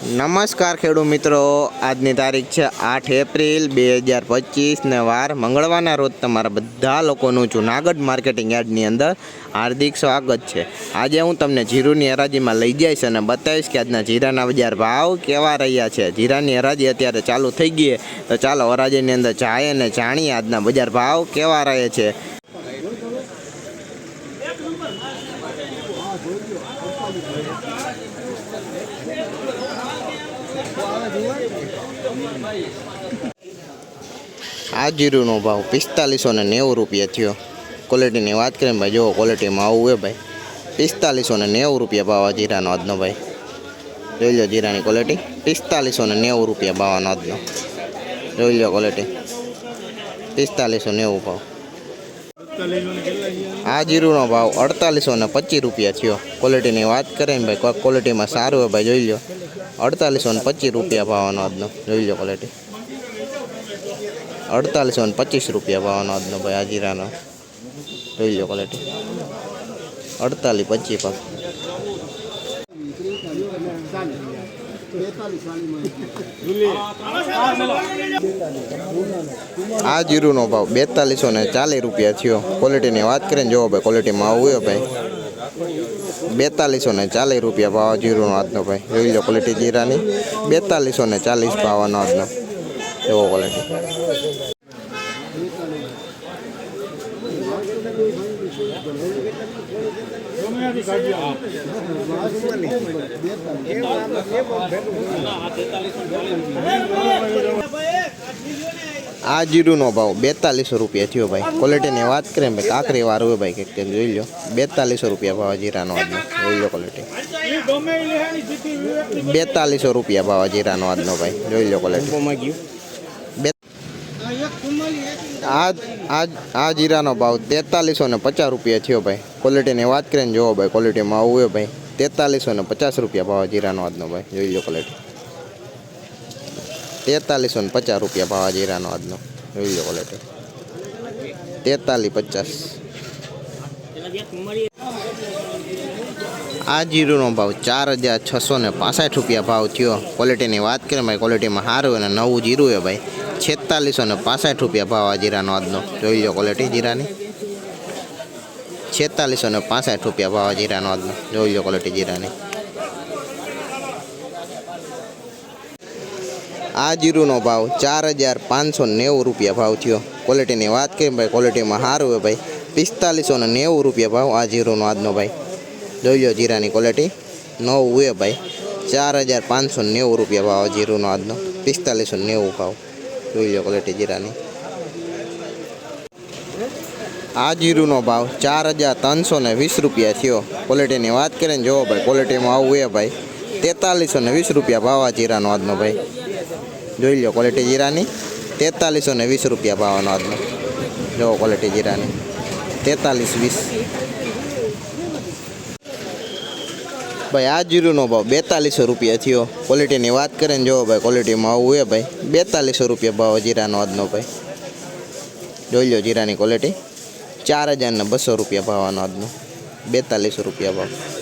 નમસ્કાર ખેડૂત મિત્રો. આજની તારીખ છે આઠ એપ્રિલ બે હજાર પચીસ ને વાર મંગળવારના રોજ તમારા બધા લોકોનું જુનાગઢ માર્કેટિંગ યાર્ડની અંદર હાર્દિક સ્વાગત છે. આજે હું તમને જીરુની હરાજીમાં લઈ જઈશ અને બતાવીશ કે આજના જીરાના બજાર ભાવ કેવા રહ્યા છે. જીરાની હરાજી અત્યારે ચાલુ થઈ ગઈ તો ચાલો હરાજીની અંદર જાય અને જાણીએ આજના બજાર ભાવ કેવા રહે છે. આ જીરુનો ભાવ પિસ્તાલીસો ને નેવું રૂપિયા થયો. ક્વોલિટીની વાત કરીએ ભાઈ જો ક્વોલિટીમાં આવું હોય ભાઈ. પિસ્તાલીસો ને નેવું રૂપિયા ભાવ આ જીરાનો આજનો ભાઈ. જોઈ લો જીરાની ક્વોલિટી પિસ્તાલીસો ને નેવું રૂપિયા ભાવનો આજનો. જોઈ લો ક્વોલિટી પિસ્તાલીસો નેવું ભાવ. આ જીરુનો ભાવ અડતાલીસો ને પચીસ રૂપિયા થયો. ક્વોલિટીની વાત કરીએ ને ભાઈ, કોઈક ક્વોલિટીમાં સારું હોય ભાઈ, જોઈ લો અડતાલીસો ને પચીસ રૂપિયા ભાવનો આજનો, જોઈ લો ક્વોલિટી અડતાલીસો ને પચીસ રૂપિયા ભાવનો આજનો ભાઈ આ જીરાનો. જોઈ લો ક્વોલિટી અડતાલીસ પચીસ ભાવ. આ જીરુનો ભાવ બેતાલીસો ને ચાલીસ રૂપિયા થયો. ક્વોલિટીની વાત કરીને જોવો ભાઈ ક્વોલિટીમાં આવું ભાઈ. બેતાલીસો ને ચાલીસ રૂપિયા ભાવ જીરુનો આજનો ભાઈ. જોઈ લો ક્વોલિટી જીરાની. બેતાલીસો ને ચાલીસ ભાવનો આજનો. એવો ક્વોલિટી આ જીરુનો ભાવ બેતાલીસો રૂપિયા થયો ભાઈ. ક્વોલિટીની વાત કરીએ ભાઈ, કાંકરી વાળું હોય ભાઈ, કંઈક કંઈક જોઈ લો બેતાલીસો રૂપિયા ભાવ જીરાનો આજનો, જોઈ લો ક્વોલિટી બેતાલીસો રૂપિયા ભાવ જીરાનો આજનો ભાઈ, જોઈ લો ક્વોલિટી આ આ આ જીરાનો ભાવ તેતાલીસો ને પચાસ રૂપિયા થયો ભાઈ. ક્વોલિટીની વાત કરીએ ને જોવો ભાઈ ક્વોલિટીમાં આવું હોય ભાઈ. તેતાલીસો ને પચાસ રૂપિયા ભાવ જીરાનો આજનો ભાઈ, જોઈ લો ક્વોલિટી તેતાલીસો ને પચાસ રૂપિયા ભાવ જીરાનો આજનો, જોઈ લો ક્વોલિટી તેતાલીસ પચાસ. આ જીરુનો ભાવ ચાર હજાર છસો ને પાસઠ રૂપિયા ભાવ થયો. ક્વોલિટીની વાત કરીએ ભાઈ ક્વોલિટીમાં સારું હોય ને નવું જીરું છે ભાઈ. છેતાલીસો ને પાસઠ રૂપિયા ભાવ આ જીરાનો આજનો. જોઈ લો ક્વોલિટી જીરાની. છેતાલીસો ને પાસઠ રૂપિયા ભાવ આ જીરાનો આજનો. જોઈ લો ક્વોલિટી જીરાની. આ જીરુનો ભાવ ચાર હજાર પાંચસો નેવું રૂપિયા ભાવ થયો. ક્વોલિટીની વાત કરીએ ભાઈ ક્વોલિટીમાં સારું હોય ભાઈ. પિસ્તાલીસો ને નેવું રૂપિયા ભાવ આ જીરુનો આજનો ભાઈ. જોઈ લો જીરાની ક્વોલિટી નવું હોય ભાઈ. ચાર હજાર પાંચસો નેવું રૂપિયા ભાવ જીરુનો આજનો. પિસ્તાલીસો નેવું ભાવ. જોઈ લો ક્વોલિટી જીરાની આ જીરુનો ભાવ ચાર હજાર ત્રણસો ને વીસ રૂપિયા થયો. ક્વોલિટીની વાત કરીએ ને જોવો ભાઈ, ક્વોલિટીમાં આવું એ ભાઈ. તેતાલીસો ને વીસ રૂપિયા ભાવ આ જીરાનો આજનો ભાઈ. જોઈ લો ક્વોલિટી જીરાની. તેતાલીસો ને વીસ રૂપિયા ભાવનો આજનો. જુઓ ક્વોલિટી જીરાની. તેતાલીસ વીસ. ભાઈ, આ જીરુનો ભાવ બેતાલીસો રૂપિયા થયો. ક્વોલિટીની વાત કરીને જોવો ભાઈ ક્વોલિટીમાં આવું હોય ભાઈ. બેતાલીસો રૂપિયા ભાવ જીરાનો આજનો ભાઈ. જોઈ લો જીરાની ક્વોલિટી ચાર હજારના બસો રૂપિયા ભાવનો આજનો. બેતાલીસો રૂપિયા ભાવ.